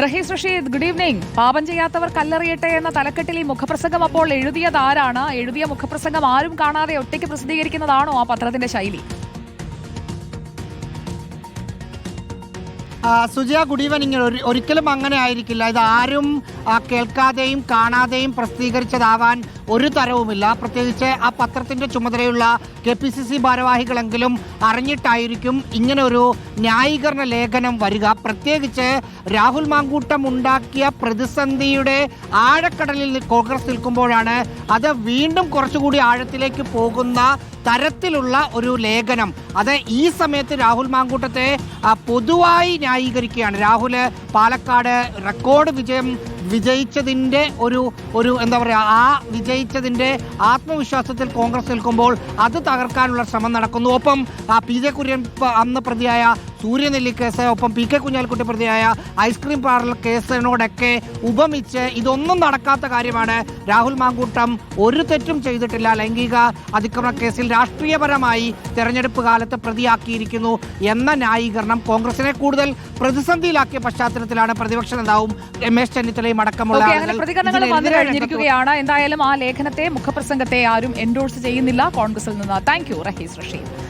Rahees Rasheed good evening പാപം ചെയ്യാത്തവർ കല്ലെറിയട്ടെ എന്ന തലക്കെട്ടിൽ ഈ മുഖപ്രസംഗം അപ്പോൾ എഴുതിയത് ആരാണ് എഴുതിയ മുഖപ്രസംഗം ആരും കാണാതെ ഒറ്റയ്ക്ക് പ്രസിദ്ധീകരിക്കുന്നതാണോ ആ പത്രത്തിന്റെ ശൈലി? സുജയ ഗുഡ് ഈവനിങ് ഒരു- ഒരിക്കലും അങ്ങനെ ആയിരിക്കില്ല. ഇത് ആരും കേൾക്കാതെയും കാണാതെയും പ്രസിദ്ധീകരിച്ചതാവാൻ ഒരു തരവുമില്ല. പ്രത്യേകിച്ച് ആ പത്രത്തിന്റെ ചുമതലയുള്ള കെ പി സി സി ഭാരവാഹികളെങ്കിലും അറിഞ്ഞിട്ടായിരിക്കും ഇങ്ങനെ ഒരു ന്യായീകരണ ലേഖനം വരിക. പ്രത്യേകിച്ച് രാഹുൽ മാങ്കൂട്ടം ഉണ്ടാക്കിയ പ്രതിസന്ധിയുടെ ആഴക്കടലിൽ കോൺഗ്രസ് നിൽക്കുമ്പോഴാണ് അത് വീണ്ടും കുറച്ചുകൂടി ആഴത്തിലേക്ക് പോകുന്ന തരത്തിലുള്ള ഒരു ലേഖനം. അത് ഈ സമയത്ത് രാഹുൽ മാങ്കൂട്ടത്തെ പൊതുവായി ന്യായീകരിക്കുകയാണ്. രാഹുൽ പാലക്കാട് റെക്കോർഡ് വിജയം വിജയിച്ചതിന്റെ ഒരു ഒരു എന്താ പറയുക ആ വിജയിച്ചതിന്റെ ആത്മവിശ്വാസത്തിൽ കോൺഗ്രസ് നിൽക്കുമ്പോൾ അത് തകർക്കാനുള്ള ശ്രമം നടക്കുന്നു. ഒപ്പം പി ജെ കുര്യൻ അന്ന് പ്രതിയായ സൂര്യനെല്ലി കേസ് ഒപ്പം പി കെ കുഞ്ഞാലിക്കുട്ടി പ്രതിയായ ഐസ്ക്രീം പാർലർ കേസിനോടൊക്കെ ഉപമിച്ച് ഇതൊന്നും നടക്കാത്ത കാര്യമാണ്. രാഹുൽ മാങ്കൂട്ടം ഒരു തെറ്റും ചെയ്തിട്ടില്ല. ലൈംഗിക അതിക്രമ കേസിൽ രാഷ്ട്രീയപരമായി തെരഞ്ഞെടുപ്പ് കാലത്ത് പ്രതിയാക്കിയിരിക്കുന്നു എന്ന ന്യായീകരണം കോൺഗ്രസിനെ കൂടുതൽ പ്രതിസന്ധിയിലാക്കിയ പശ്ചാത്തലത്തിലാണ് പ്രതിപക്ഷ നേതാവും രമേശ് ചെന്നിത്തലയും അടക്കമുള്ള പ്രതികരണങ്ങൾ വന്നു കഴിഞ്ഞിരിക്കുകയാണ്. എന്തായാലും ആ ലേഖനത്തെ മുഖപ്രസംഗത്തെ ആരും എൻഡോഴ്സ് ചെയ്യുന്നില്ല കോൺഗ്രസിൽ നിന്ന്. Thank you Rahees Rasheed.